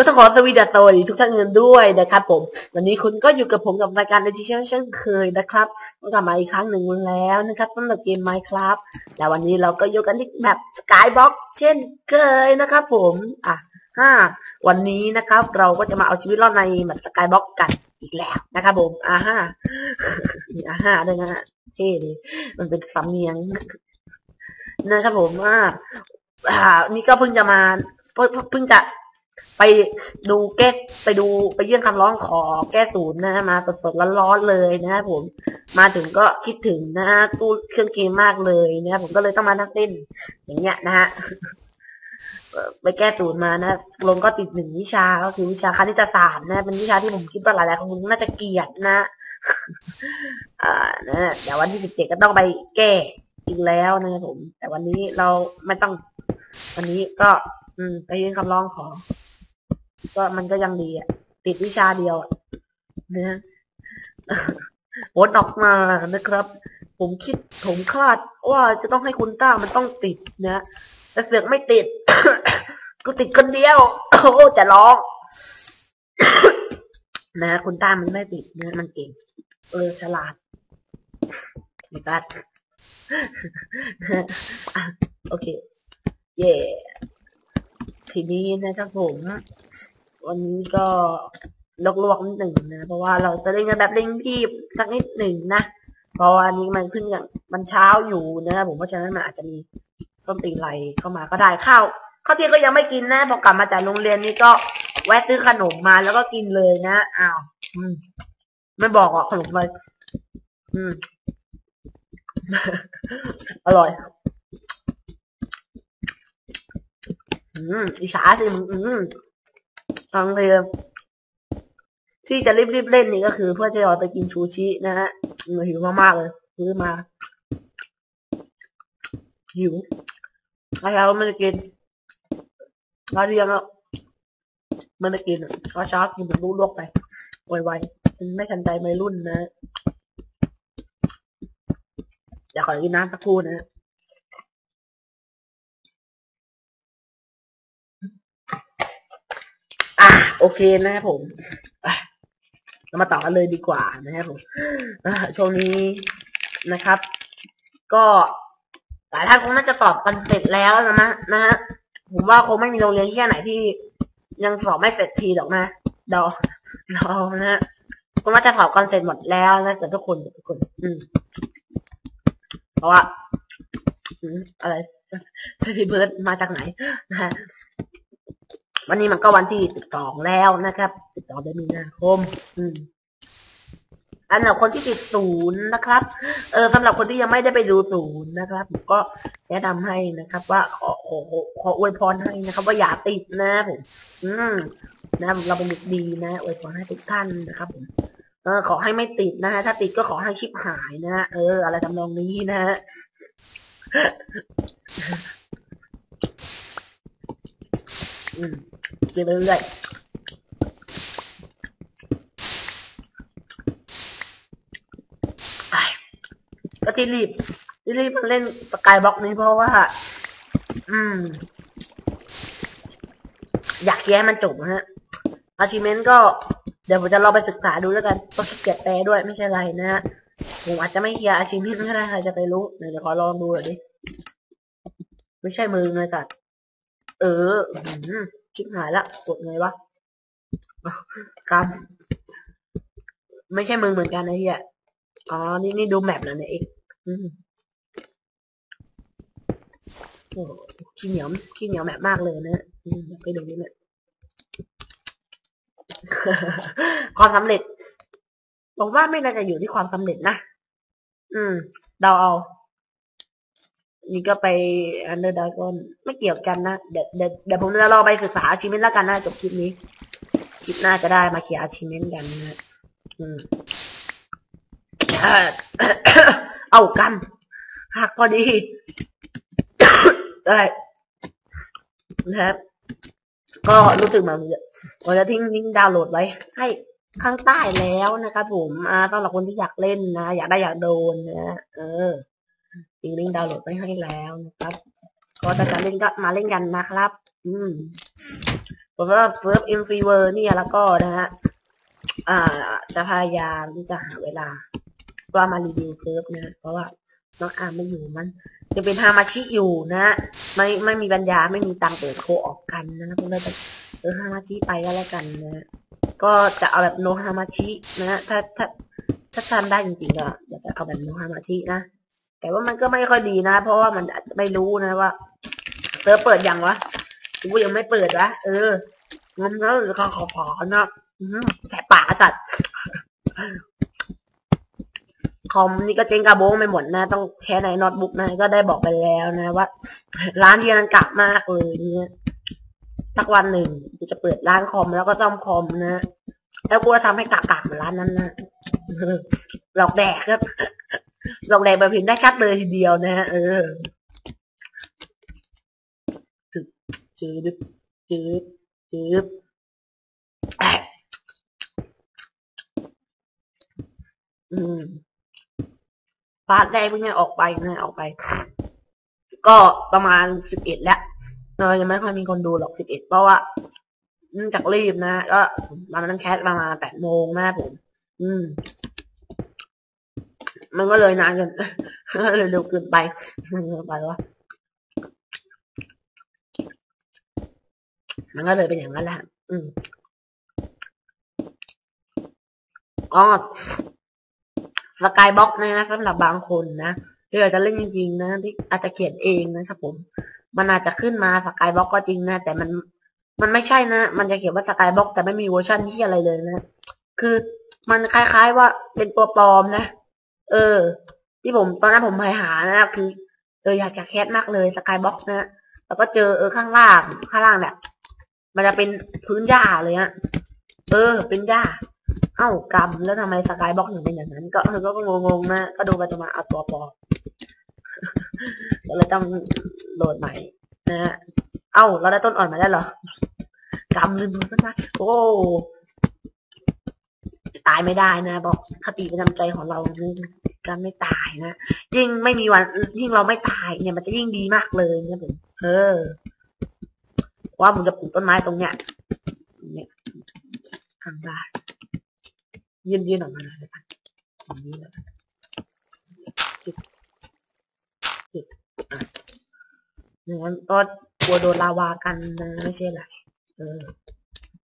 ก็ต้องขอสวีดัสสวัสดีทุกท่านกันด้วยนะครับผม วันนี้คุณก็อยู่กับผมกับรายการ e d i t i o n เช่นเคยนะครับก็กลับมาอีกครั้งหนึ่งแล้วนะครับสำหรับเกม Minecraft และวันนี้เราก็อยู่กันที่แมป Skybox เช่นเคยนะครับผมอะห้าวันนี้นะครับเราก็จะมาเอาชีวิตรอดในแมป Skybox กันอีกแล้วนะครับผมอ่าห้าอ่าห้าด้วยนะฮะเท่ดีมันเป็นสำเนียงนะครับผมอ่าอ่านี่ก็เพิ่งจะมาเพิ่งจะ ไปดูแก้ไปดูไปยื่นคำร้องขอแก้ศูนย์นะฮะมาสดๆร้อนๆเลยนะครับผมมาถึงก็คิดถึงนะฮะตู้เครื่องเกมมากเลยนะครับผมก็เลยต้องมานั่งเล่นอย่างเงี้ยนะฮะไปแก้ศูนย์มานะลงก็ติดหนึ่งวิชาก็คือวิชาคณิตศาสตร์นะเป็นวิชาที่ผมคิดว่าหลายๆคนน่าจะเกลียดนะอ่านะเดี๋ยววันที่สิบเจ็ดก็ต้องไปแก้อีกแล้วนะครับผม แต่วันนี้เราไม่ต้อง วันนี้ก็ อืม ไปยื่นคำร้องขอ ก็มันก็ยังดีอะ ติดวิชาเดียวอะนะผลออกมานะครับ ผมคิดผมคาดว่าจะต้องให้คุณต้ามันต้องติดนะแต่เสือกไม่ติด กูติดคนเดียว โอ้จะร้อง นะคุณต้ามันไม่ติดนะมันเก่งเออฉลาดม่กัดโอเค เย่ทีนี้นะครับผม วันนี้ก็ลวกๆนิดหนึ่งนะ เพราะว่าเราจะเล่นกันแบบเร่งรีบสักนิดหนึ่งนะ เพราะว่าอันนี้มันเพิ่งอย่างมันเช้าอยู่นะผมเพราะฉะนั้นมันอาจจะมีต้นตีนไรเข้ามาก็ได้ข้าวข้าวเที่ยงก็ยังไม่กินนะพอกลับมาจากโรงเรียนนี่ก็แวะซื้อขนมมาแล้วก็กินเลยนะอ้าวอืมไม่บอกอะขนมอะไรอืม อร่อยอืมอิจฉาสิมึงอืม บางทีที่จะรีบๆเล่นนี่ก็คือเพื่อจะเราไปกินชูชินะฮะหิวมากๆเลยซื้อมาหิวแล้วไม่ได้กินเราเรียงแล้วไม่ได้กินก็ช้ากินมันรู้ลวกไปไวๆมันไม่ทันใจไม่รุ่นนะเดี๋ยวขอกินน้ำสักครู่นะ โอเคนะครับผมเรามาต่อกันเลยดีกว่านะครับผมช่วงนี้นะครับ ก็หลายท่านคงน่าจะตอบกันเสร็จแล้วนะมะนะฮะผมว่าคงไม่มีโรงเรียนที่ไหนที่ ยังสอบไม่เสร็จทีหรอกนะเดาเดานะฮะคงว่าจะสอบกันเสร็จหมดแล้วนะแต่ทุกคนทุกคน อืมเพราะว่าอืมอะไรพี่เบิร์ดมาจากไหนนะฮะ วันนี้มันก็วันที่สิบสองแล้วนะครับสิบสองเดือนมีนาคม อืมอันดับคนที่ติดศูนย์นะครับ เออสำหรับคนที่ยังไม่ได้ไปดูศูนย์นะครับผมก็แนะนำให้นะครับ ว่าขอขอขอขออวยพรให้นะครับ ว่าอย่าติดนะผมอืมนะเราเป็นเด็กดีนะอวยพรให้ทุกท่านนะครับผมเออ ขอให้ไม่ติดนะฮะถ้าติดก็ขอให้ชิบหายนะฮะเออ อะไรทำนองนี้นะฮะอืม กินไปเรื่อยๆก็ที่รีบที่รีบมาเล่นสกายบ็อกนี้เพราะว่า อืม อยากเคลียร์ให้มันจบนะฮะอาชิเมนก็เดี๋ยวผมจะลองไปศึกษาดูแล้วกันก็ขี้เกียจแปลด้วยไม่ใช่ไรนะฮะผมอาจจะไม่เคลียร์อาชีพก็ได้ใครจะไปรู้เดี๋ยวขอลองดูหน่อยดิไม่ใช่มือเลยสัตว์เออ อื้อหือชิบหายละกดไงวะกำไม่ใช่มือเหมือนกันนะเฮียอ๋อ นี่นี่ดูแมปแล้วเนี่ยเองโอ้ขี้เหนียวขี้เหนียวแมปมากเลยนะไปดูนี่แหละความสำเร็จผมว่าไม่น่าจะอยู่ที่ความสำเร็จนะ อืม เดาเอา นี่ก็ไปอันเดอร์ดากอนไม่เกี่ยวกันนะ เดี๋ยวเดี๋ยวเดี๋ยวผมจะรอไปศึกษาอาชีพแล้วกันนะจบคลิปนี้ คลิปหน้าจะได้มาเคลียร์อาชีพกันนะอืมเอากันหักพอดีได้นะครับ ก็รู้สึกเหมือนผมจะทิ้งลิงก์ดาวน์โหลดไว้ ให้ข้างใต้แล้วนะครับผมอ่าสำหรับคนที่อยากเล่นนะ อยากได้อยากโดนนะเออ ทิ้งลิงก์ดาวน์โหลดไว้ให้แล้วนะครับ ก็ถ้าจะเล่นก็มาเล่นกันนะครับ อืมผมว่าเซิร์ฟอินซีเวอร์เนี่ยแล้วก็นะฮะอ่า จะพยายามที่จะหาเวลา ว่ามารีวิวเซิร์ฟนะ เพราะว่าน้องอาร์มไม่อยู่มันจะเป็นฮามาชิอยู่นะไม่ไม่มีปัญญาไม่มีตังเปิดโคออกกันนะก็เลยจะเออฮามาชิไปก็แล้วกันนะก็จะเอาแบบโนฮามาชินะถ้าถ้าถ้าทำได้จริงๆก็อยากจะเอาแบบโนฮามาชินะ แต่ว่ามันก็ไม่ค่อยดีนะ เพราะว่ามันไม่รู้นะว่าเซิร์ฟเปิดยังวะกูยังไม่เปิดวะเอองมแล้วหรือเขาขอขอนะแผลปากจัดคอมนี่ก็เจ๊งกระโบงไปหมดนะ ต้องแค่ในโน้ตบุ๊กนะก็ได้บอกไปแล้วนะว่า ร้านที่นันกะมากเลยเนี่ยสักวันหนึ่งจะเปิดร้านคอมแล้วก็ซ่อมคอมนะ แล้วกูจะทำให้กากากเหมือนร้านนั้นนะหลอกแดกครับ ลอกแดกแบบเห็นได้ชัดเลยทีเดียวนะฮะเออจึ๊บจึ๊บจึ๊บจึ๊บอะอืมพาร์ทแรกเพิ่งจะออกไปนะออกไป ก็ประมาณสิบเอ็ดแล้วเออยังไม่ค่อยมีคนดูหรอกสิบเอ็ดเพราะว่าจากรีบนะก็มันนั้นแคสประมาณแปดโมงนะผม อืม มันก็เลยนานเกินเลยเร็วเกินไปมันเกินไปวะมันก็เลยเป็นอย่างนั้นแหละอืมอ๋อสกายบ็อกนะสำหรับบางคนนะที่อยากจะเล่นจริงๆนะที่อาจจะเขียนเองนะครับผม มันอาจจะขึ้นมาสกายบ็อกก็จริงนะ แต่มันมันไม่ใช่นะ มันจะเขียนว่าสกายบ็อกแต่ไม่มีเวอร์ชันที่อะไรเลยนะ คือมันคล้ายๆว่าเป็นตัวปลอมนะ เออ ที่ผมตอนนั้นผมไปหานะคือเอออยากจะแคสมากเลยสกายบ็อกซ์นะแล้วก็เจอเออข้างล่างข้างล่างเนี่ยมันจะเป็นพื้นหญ้าเลยฮะเออ เป็นหญ้าเอ้ากรรมแล้วทำไมสกายบ็อกซ์ถึงเป็นอย่างนั้น ก็เออก็งงๆนะก็ดูไปจะมาเอาตัวปลอก็เลยต้องโหลดใหม่นะฮะเอ้าเราได้ต้นอ่อนมาแล้เหรอกรรมลืมต้นไม้โอ้ ตายไม่ได้นะบอกคติประจำใจของเราคือการไม่ตายนะยิ่งไม่มีวันยิ่งเราไม่ตาย เนี่ยมันจะยิ่งดีมากเลยเนี่ยผมเออ ว่าผมจะปลูกต้นไม้ตรงเนี้ยเนี่ยทางบ้านยืนยืนออกมาเลยครับตรงนี้เลยจิบจิบอะงั้นก็กลัวโดนลาวากันนะไม่ใช่ไรเออ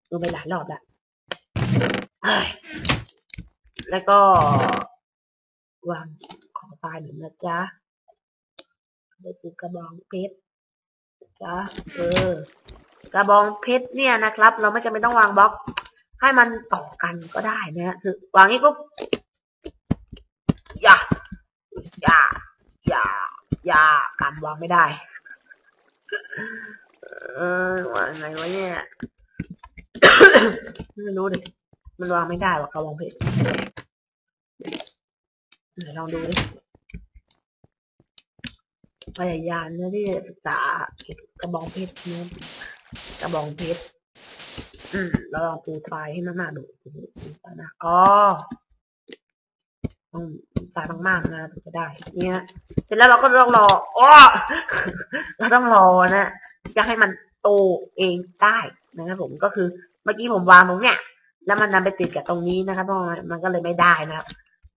ดูไปหลายรอบแล้ว แล้วก็วางของตายหนึ่งนะจ๊ะได้ปลูกระบองเพชรจ้ะเออกระบองเพชรเนี่ยนะครับ เราไม่จำเป็นต้องวางบล็อก ให้มันต่อกันก็ได้นะฮะคือวางนี้ปุ๊บอย่าอย่าอย่าอย่ากำวางไม่ได้เออวางไงวะเนี่ยไม่รู้ดิมันวางไม่ได้ว่ะกระบองเพชร ลองดูดิพยายามนะที่จะศึกษาเกี่ยวกับกระบองเพชรนะกระบองเพชรอืมเราลองปูทรายให้มากๆดูดูนะอ๋อต้องทรายมากๆนะถึงจะได้ เนี่ยเสร็จแล้วเราก็ต้องรออ้อเราต้องรอนะจะให้มันโตเองได้นะครับผมก็คือเมื่อกี้ผมวางตรงเนี้ยแล้วมันนำไปติดกับตรงนี้นะครับเพราะมันก็เลยไม่ได้นะครับ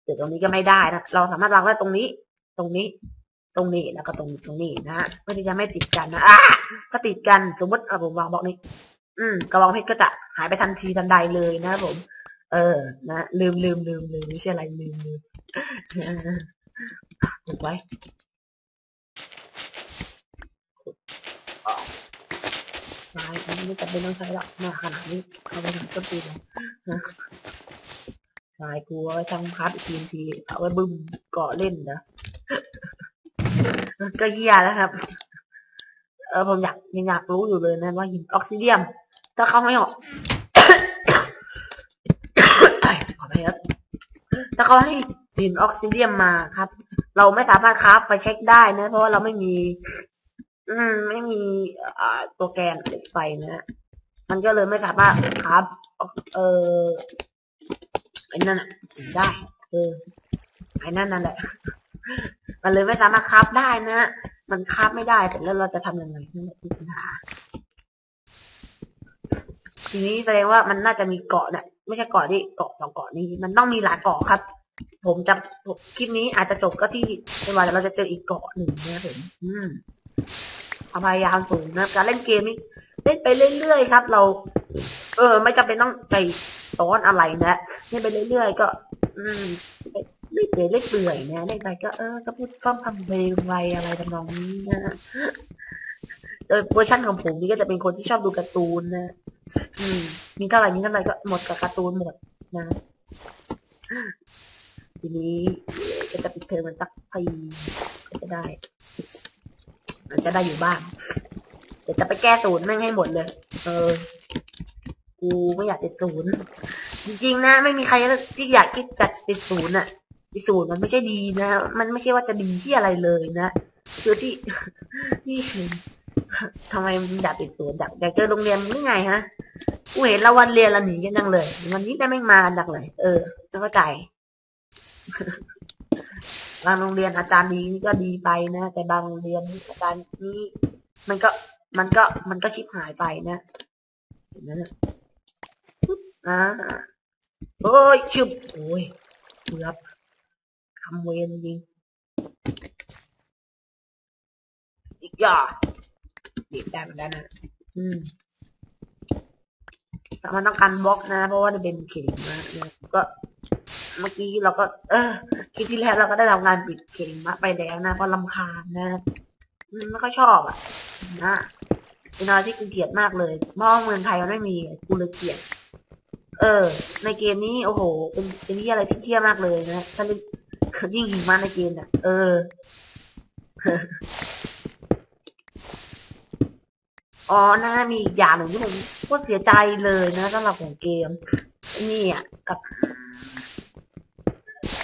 ติดตรงนี้ก็ไม่ได้นะเราสามารถวางได้ตรงนี้ ตรงนี้ ตรงนี้แล้วก็ตรงตรงนี้นะฮะเพื่อที่จะไม่ติดกันนะอะก็ติดกันสมมติเอาผมวางบล็อกนี้ อืมกระบองเพชรก็จะหายไปทันทีทันใดเลยนะผม เออ นะลืมลืมลืมลืมไม่ใช่อะไรลืมลืมถูกไว้ไม้ไม่จำเป็นต้องใช้หรอกมาขนาดนี้เขาไปถึงต้นปีแล้วนะ ตายกลัวไว้ทั้งพัดทีมทีเอาไว้บึ้มเกาะเล่นนะ ก็เหี้ยแล้วครับ เออผมอยากยังอยากรู้อยู่เลยนะว่าหินออกซิเดียม ถ้าเขาไม่ออกขอไปครับถ้าเขาให้หินออกซิเดียมมาครับ เราไม่สามารถคราฟไปเช็คได้นะ เพราะว่าเราไม่มี อืม ไม่มีอ่าตัวแกนเหล็กไฟนะมันก็เลยไม่สามารถคราฟเออ อ้นั่นอะได้เออไอ้นั่นนั่นแหละ มันเลยไม่สามารถคราฟได้นะมันคราฟไม่ได้แต่แล้วเราจะทำยังไงนั่นแหละปัญหาทีนี้แสดงว่ามันน่าจะมีเกาะเนี่ยไม่ใช่เกาะที่เกาะสองเกาะนี้ มันต้องมีหลายเกาะครับ ผมจะคลิปนี้อาจจะจบก็ที่ในวันเราจะเจออีกเกาะหนึ่งนะผมอืมความพยายามสูงนะการเล่นเกมนี้เล่นไปเรื่อยๆครับ เรา เออ ไม่จำเป็นต้องใจ ซ้อนอะไรนะเล่นไปเรื่อยๆก็ อืมเล่นเปื่อยเล่นเปื่อยนะเล่นไปก็เออก็พูดฟ้อมทำเพลงไรอะไรทำนองนี้นะโดยเวอร์ชันของผมนี่ก็จะเป็นคนที่ชอบดูการ์ตูนนะอืม มีเท่าไหร่มีเท่าไหร่ก็หมดกับการ์ตูนหมดนะทีนี้ก็จะปิดเทอมมันสักปีก็จะได้มันจะได้อยู่บ้างเดี๋ยวจะไปแก้ศูนย์แม่งให้หมดเลย เออ กูไม่อยากติดศูนย์จริงๆนะ ไม่มีใครที่อยากคิดจัดติดศูนย์อะติดศูนย์มันไม่ใช่ดีนะมันไม่ใช่ว่าจะดีที่อะไรเลยนะคือที่นี่คือทำไมมึงอยากติดศูนย์อยากอยากเจอโรงเรียนมึงไงฮะกูเห็นเราวันเรียนเราหนีกันจังเลย วันนี้ได้ไม่มากันจังเลย เออจะเข้าใจบางโรงเรียนอาจารย์ดีนี่ก็ดีไปนะ แต่บางโรงเรียนอาจารย์นี่มันก็มันก็มันก็ชิบหายไปนะเห็นไหมนะ อ่าโอ้ยชึบโอ้ยเกือบคำเวรจริงอีกอย่าดีดได้มือนกันนะอืมแต่มันต้องการบล็อกนะ เพราะว่าจะเป็นเข็มนะก็ เมื่อกี้เราก็ เออคลิปที่แล้วเราก็ได้ทำงานปิดเข็มมาไปแล้วนะเพราะลำคาญนะไม่ค่อยชอบอะนะเป็นอะไรที่กูเกลียดมากเลยมองเมืองไทยมันไม่มีกูเลยเกลียด เออ ในเกมนี้โอ้โห เป็นเป็นที่อะไรที่เที่ยมากเลยนะถ้าเป็นยิ่งหิมะในเกมอะ เอออ๋อนะมีอย่างหนึ่งที่ผมก็เสียใจเลยนะสำหรับของเกม นี่อะกับ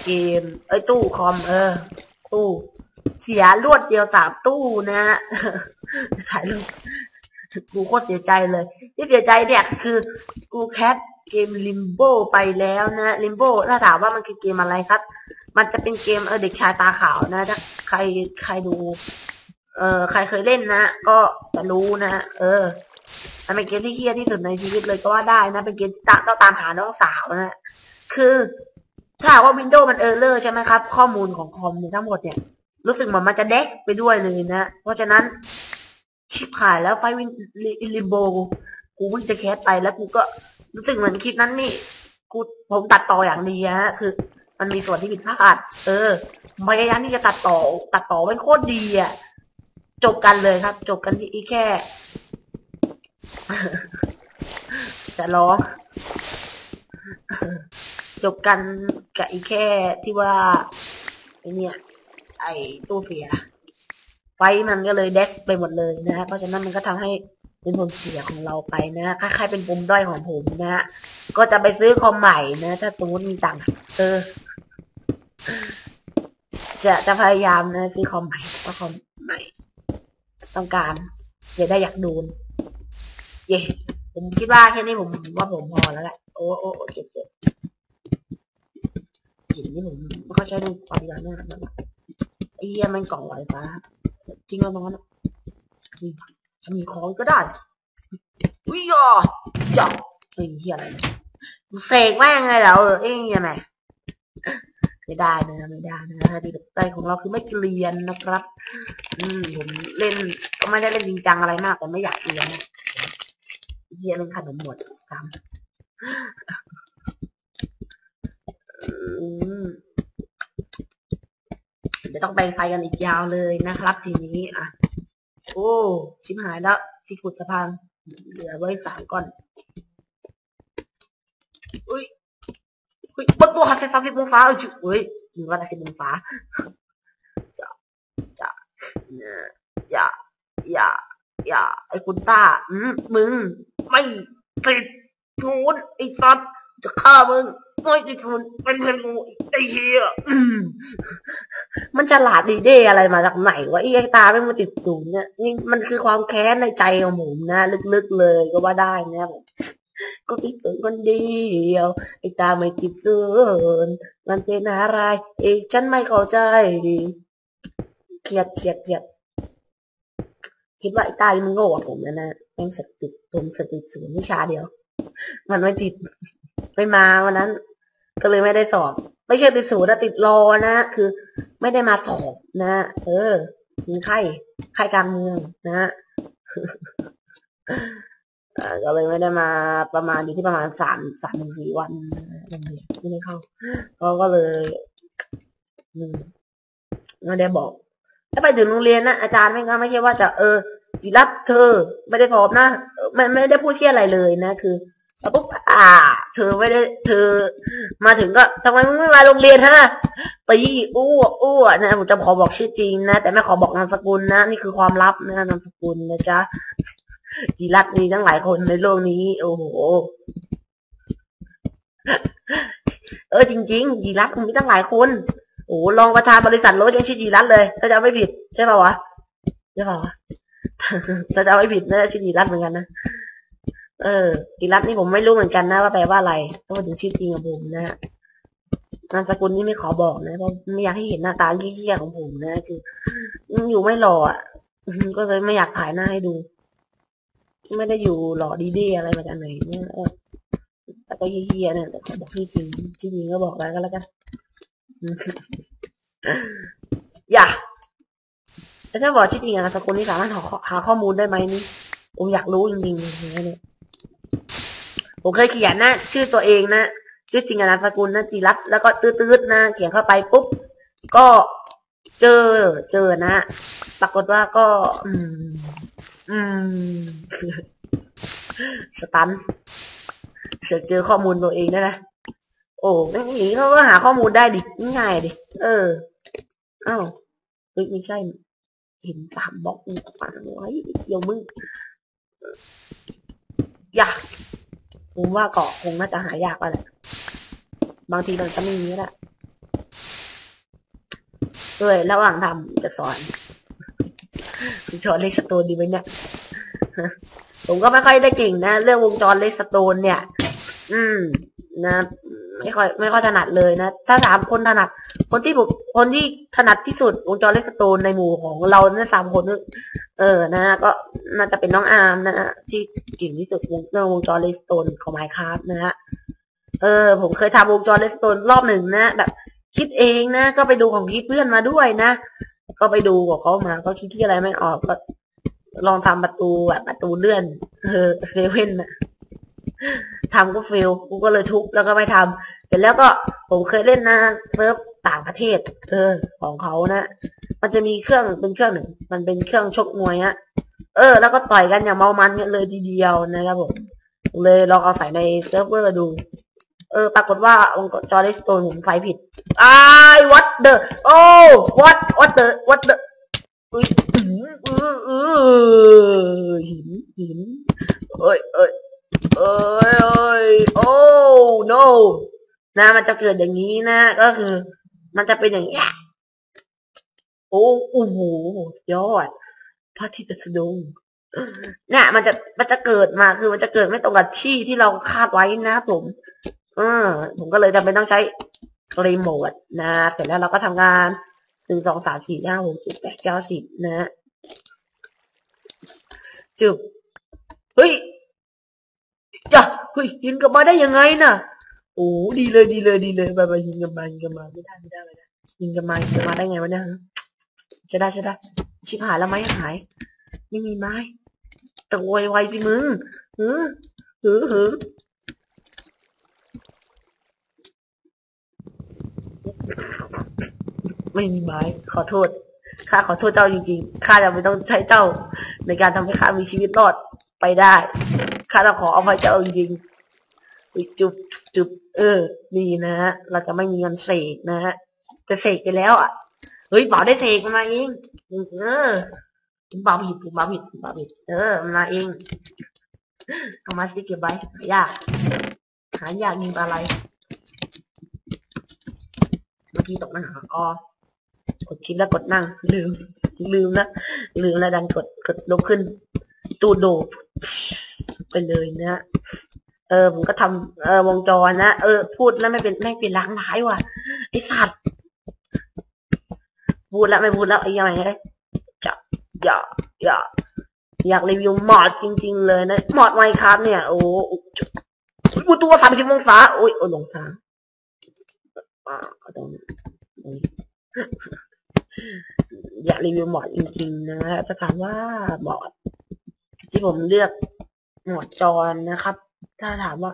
เกม เอ้ยตู้คอม เออ ตู้ เสียรวดเดียวสามตู้นะฮะถ่ายรูป กูโคตรเสียใจเลย ที่เสียใจเนี่ยคือกูแคสเกมลิมโบไปแล้วนะลิมโบถ้าถามว่ามันคือเกมอะไรครับ มันจะเป็นเกมเออเด็กชายตาขาวนะถ้าใครใครดู เออใครเคยเล่นนะ ก็จะรู้นะ เออมันเป็นเกมที่เครียดที่สุดในชีวิตเลยก็ว่าได้นะ เป็นเกมที่ต้องตามหาน้องสาวนะคือถ้าว่าวินโดว์มันเออร์เลอร์ใช่ไหมครับ ข้อมูลของคอมทั้งหมดเนี่ย รู้สึกเหมือนมันจะเด็กไปด้วยเลยนะ เพราะฉะนั้น ชิบหายแล้วไฟวินลิมโบกูเพิ่งจะแคสไปแล้วกูก็รู้สึกเหมือนคลิปนั้นนี่กูผมตัดต่ออย่างดีฮะ คือ มันมีส่วนที่ผิดพลาดเออพยายามที่จะตัดต่อ ตัดต่อไว้โคตรดีอะจบกันเลยครับ จบกันที่แค่ จะร้องจบกันกับอีแค่ที่ว่าไอเนี่ย ไอตู้เสีย ไฟมันก็เลยเดสไปหมดเลยนะฮะเพราะฉะนั้นมันก็ทำให้เป็นผลเสียของเราไปนะคล้ายๆเป็นปมด้อยของผมนะฮะก็จะไปซื้อคอมใหม่นะ ถ้าสมมติมีตังค์เออจะจะพยายามนะซื้อคอมใหม่เพราะคอมใหม่ ต้องการจะได้อยากดูนเย่ผมคิดว่าแค่นี้ผมว่าผมพอแล้วแหละโอ้โอ้โอ้เจ็บเจ็บหินนี่ผมไม่ค่อยใช้ดูปฏิบัติหน้าแบบไอ้เหี้ยมันกล่องลอยฟ้า จริงแล้วน้องจะมีของก็ได้อุ้ยย่อย่อไอ้เหี้ยอะไรเสกแม่งไงแล้วเออเอ้ยยังไงไม่ได้นะไม่ได้นะดีใจของเราคือไม่เกลียนนะครับ อืมผมเล่นก็ไม่ได้เล่นจริงจังอะไรมากแต่ไม่อยากเรียนนะเฮียเล่นขนมหมดตาม เดี๋ยวต้องไปไฟกันอีกยาวเลยนะครับ ทีนี้อะโอ้ชิบหายแล้วที่ขุดสะพานเหลือไว้สามก้อนอุ้ยอุ้ยบนตัวหักแค่สามสิบองศาอุ้ยอุ้ยหรือว่าอะไรสิบองศาจะจะเนี่ยอย่าอย่าอย่าไอ้คุณต้าอืมมึง ไม่ติดทุนไอ้สัตว์จะฆ่ามึง ไม่ติดทุนเป็นเพื่อนกูไอ้เหี้ยมันฉลาดดีเด้อะไรมาจากไหนวะไอ้ตาไม่มาติดศูนเนี่ยนี่มันคือความแค้นในใจของผมนะลึกๆเลยก็ว่าได้นะผมก็ติดศูนคนเดียว ไอ้ตาไม่ติดศูนมันเป็นอะไรเอ้ฉันไม่เข้าใจเครียดเครียดเครียดคิดว่าไอ้ตามึงโง่กว่าผมนะนะแม่งสติผมสติศูนย์วิชาเดียว มันไม่ติดไม่มาวันนั้น ก็เลยไม่ได้สอบ ไม่ใช่ติดศูนย์นะติดรอนะคือ ไม่ได้มาสอบนะเออมีไข้ไข้กลางเมืองนะก็เลยไม่ได้มาประมาณอยู่ที่ประมาณสามสามถึงสี่วันโรงเรียนไม่ได้เข้าก็ก็เลยอืมไม่ได้บอก ถ้าไปถึงโรงเรียนนะอาจารย์ไม่ก็ไม่ใช่ว่าจะเออจิรับเธอ ไม่ได้สอบนะไม่ไม่ได้พูดเชี่ยอะไรเลยนะคือ แล้วปุ๊บอ่า เธอไม่ได้ เธอ มาถึงก็ทำไมมึงไม่มาโรงเรียนฮะตีอ้วอ้วนะผมจะขอบอกชื่อจริงนะ แต่ไม่ขอบอกนามสกุลนะ นี่คือความลับนะนามสกุลนะจ๊ะจีรักมีทั้งหลายคนในโลกนี้ โอ้โห เออจริงๆจีรักมีตั้งหลายคน โอ้รองประธานบริษัทรถยังชื่อจีรัตเลย ถ้าจะไม่ผิด ใช่ป่าวะ ใช่ป่าวะ ถ้าจะไม่ผิดน่าจะชื่อจีรัตเหมือนกันนะ เออจีรัตนี่ผมไม่รู้เหมือนกันนะว่าแปลว่าอะไรต้องมาถึงชื่อจริงของผมนะนามสกุลนี่ไม่ขอบอกนะเพราะไม่อยากให้เห็นหน้าตาเหี้ยๆของผมนะคืออยู่ไม่หล่ออะก็เลยไม่อยากถ่ายหน้าให้ดู ไม่ได้อยู่หล่อดีดีอะไรมาจากไหนเนี่ยแต่ก็เฮี้ยๆเนี่ยแต่ขอบอกที่จริงที่จริงก็บอกแล้วก็แล้วกันอย่าแต่ถ้าบอกที่อจริงอะสกุลนี้สามารถหาหาข้อมูลได้ไหมนี่ผมอยากรู้จริงๆเนี่ย ผมเคยเขียนนะ ชื่อตัวเองนะชื่อจริงอะนามสกุลนะจีรัตแล้วก็ตืดๆนะเขียนเข้าไปปุ๊บก็เจอเจอนะปรากฏว่าก็ อืม อืมสตันเสือเจอข้อมูลตัวเองได้นะโอ้ไม่อย่างนี้เขาก็หาข้อมูลได้ดิง่ายดิเอออ้าวไม่ใช่ เห็นสามบล็อกปันไว้เดี๋ยวมึง อยาก ผมว่าเกาะคงน่าจะหายากแล้วแหละบางทีมันจะไม่มีแหละเอ้ยระหว่างทำจะสอนสอนเลสโตนดีไหมเนี่ยผมก็ไม่ค่อยได้เก่งนะ เรื่องวงจรเลสโตนเนี่ย อืม นะ ไม่ค่อย ไม่ค่อยถนัดเลยนะ ถ้าถามคนถนัด คนที่ผม คนที่ถนัดที่สุดวงจรเลสโตนในหมู่ของเราเนี่ยสามคน เออนะก็น่าจะเป็นน้องอาร์มนะฮะที่เก่งที่สุดเรื่องวงจรเลสโตนของไมค์ครับนะฮะเออ ผมเคยทำวงจรเลสโตนรอบหนึ่งนะแบบคิดเองนะ ก็ไปดูของพี่เพื่อนมาด้วยนะ ก็ไปดูของเขามาก็คิดที่อะไรไม่ออกก็ลองทำประตูแบบประตูเลื่อน เออเซเว่นอะทำก็เฟลกูก็เลยทุบแล้วก็ไม่ทำเสร็จแล้วก็ผมเคยเล่นนะเซิร์ฟ ต่างประเทศ เออ ของเขานะมันจะมีเครื่องเป็นเครื่องหนึ่ง มันเป็นเครื่องชกมวยอะเออ แล้วก็ต่อยกันอย่างเมามันกันเลยทีเดียวนะครับผมเลยลองเอาใส่ในเซิร์ฟเวอร์ดู เออ ปรากฏว่าวงจรเลสโตนผมไฟผิดไอ้าย what the โอ้ what what the what the อุ้ยอืออืออือหินหินเอ้ยเอ้ยเอ้ยเอ้ยโอ้ no นะมันจะเกิดอย่างนี้นะ ก็คือ มันจะเป็นอย่างเงี้ยโอ้โอ้โหยอดพระทิตย์สดุงเนี่ยมันจะมันจะเกิดมาคือมันจะเกิดไม่ตรงกับที่ที่เราคาดไว้นะผมเออผมก็เลยจำเป็นต้องใช้รีโมทนะเสร็จแล้วเราก็ทำงานหนึ่งสองสามสี่ห้าหกเจ็ดแปดเก้าสิบนะจึบเฮ้ยจ้ะเฮ้ยยิงกลับมาได้ยังไงน่ะ อ้ดีเลยดีเลยดีเลยไปไปยิงกลับมายิงกลับมาไม่ได้ไม่ได้ไม่ได้ยิงกลับมายิงกลับมาได้ไงวะเนี่ยจะได้จะได้ชิบหายแล้วไม้หายไม่มีไม้ตะโวยไวสิมึงหือหือหือไม่มีไม้ ขอโทษข้าขอโทษเจ้าจริงๆข้าจะไม่ต้องใช้เจ้า ในการทำให้ข้ามีชีวิตรอดไปได้ข้าต้องขอเอาไว้เจ้าจริงๆจุบจุบ เออ ดีนะฮะ เราจะไม่มีเงินเสกนะฮะ จะเสกไปแล้วอะ เฮ้ยเป๋าได้เสกมันมาเองเออผมเป๋าผิดผมเป๋าผิดผมเป๋าผิด เออมันมาเองเอามาสิเก็บไว้หายาก หายากยิงปอะไร เมื่อกี้ตกนั่งหากอกดคิดแล้วกดนั่ง ลืม ลืมนะลืมแล้วดันกดกดลุกขึ้น ตูดโดดไปเลยนะ เออผมก็ทำเออวงจรนะเออพูดแล้วไม่เป็นไม่เป็นล้างท้ายว่ะไอสัตว์พูดแล้วไม่พูดแล้วไอ้ยังไงเลยจะอย่าอย่าอยากรีวิวมอดจริง ๆ เลยนะมอดไมค์ครับเนี่ย โอ้ปูตัวสามสิบองศาโอ้ยโอ้ยหลงทางอ่าตรงนี้อยากรีวิวหมอดจริง ๆ นะจะถามว่าหมอดที่ผมเลือกหมอดจรนะครับ ถ้าถามว่า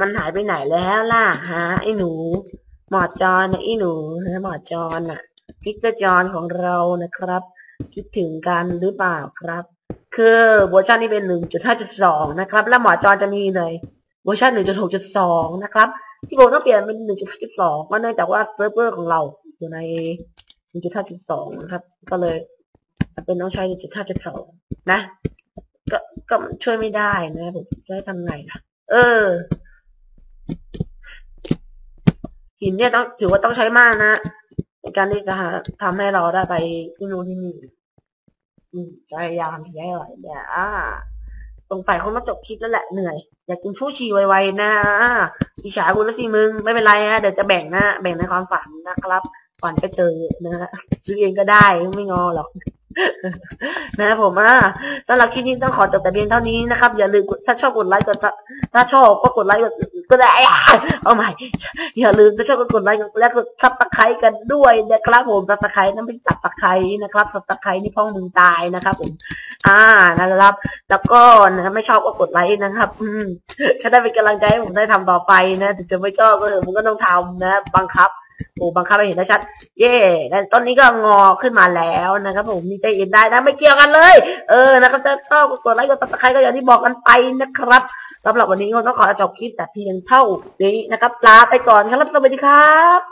มันหายไปไหนแล้วล่ะฮะไอ้หนู หมอดจรนะไอ้หนูนะหมอดจรน่ะพิกเกอร์จรของเรานะครับ คิดถึงกันหรือเปล่าครับ คือเวอร์ชันนี้เป็นหนึ่งจุดห้าจุดสองนะครับ แล้วหมอดจรจะมีในเวอร์ชันหนึ่งจุดหกจุดสองนะครับ ที่ผมต้องเปลี่ยนเป็นหนึ่งจุดสิบสองเนื่องจากว่าเซิร์ฟเวอร์ของเราอยู่ในหนึ่งจุดห้าจุดสองนะครับ ก็เลยเป็นต้องใช้หนึ่งจุดห้าจุดสองนะ ก็ช่วยไม่ได้นะผมจะทำไงล่ะ เออ หินเนี่ยต้องถือว่าต้องใช้มากนะในการที่จะหาทำให้เราได้ไปที่นู่นที่นี่อืมพยายามใช้หน่อยเนี่ยอ่าสงสัยคงต้องจบคลิปแล้วแหละเหนื่อย อยากกินชูชีไวๆนะอิจฉาคุณแล้วสิมึง ไม่เป็นไรนะเดี๋ยวจะแบ่งนะ แบ่งในความฝันนะครับก่อนไปเจอนะฮะซื้อเองก็ได้ไม่งอหรอก นะครับผมอะสำหรับคลิปนี้ต้องขอจบแต่เพียงเท่านี้นะครับ อย่าลืมถ้าชอบกดไลค์กดถ้าชอบก็กดไลค์กดก็ได้เอาใหม่อย่าลืมถ้าชอบก็กดไลค์และกดซับสไครต์กันด้วยนะครับผมซับสไครต์นั่นเป็นซับสไครต์นะครับซับสไครต์นี่พ้องมึงตายนะครับ ผม อ่านะครับ แล้วก็นะไม่ชอบก็กดไลค์นะครับ อืมจะได้เป็นกำลังใจให้ผมได้ทำต่อไปนะถึงจะไม่ชอบก็เถอะผมก็ต้องทำนะ บังคับ ผมบังคับให้เห็นได้ชัดเย่นั่นต้นนี้ก็งอขึ้นมาแล้วนะครับ ผมมีใจเย็นได้นะไม่เกี่ยวกันเลย เออนะครับถ้าชอบกดไลค์กดซับสไครก็อย่างที่บอกกันไปนะครับสำหรับวันนี้ก็ต้องขอจบคลิปแต่เพียงเท่านี้นะครับลาไปก่อนครับสวัสดีครับ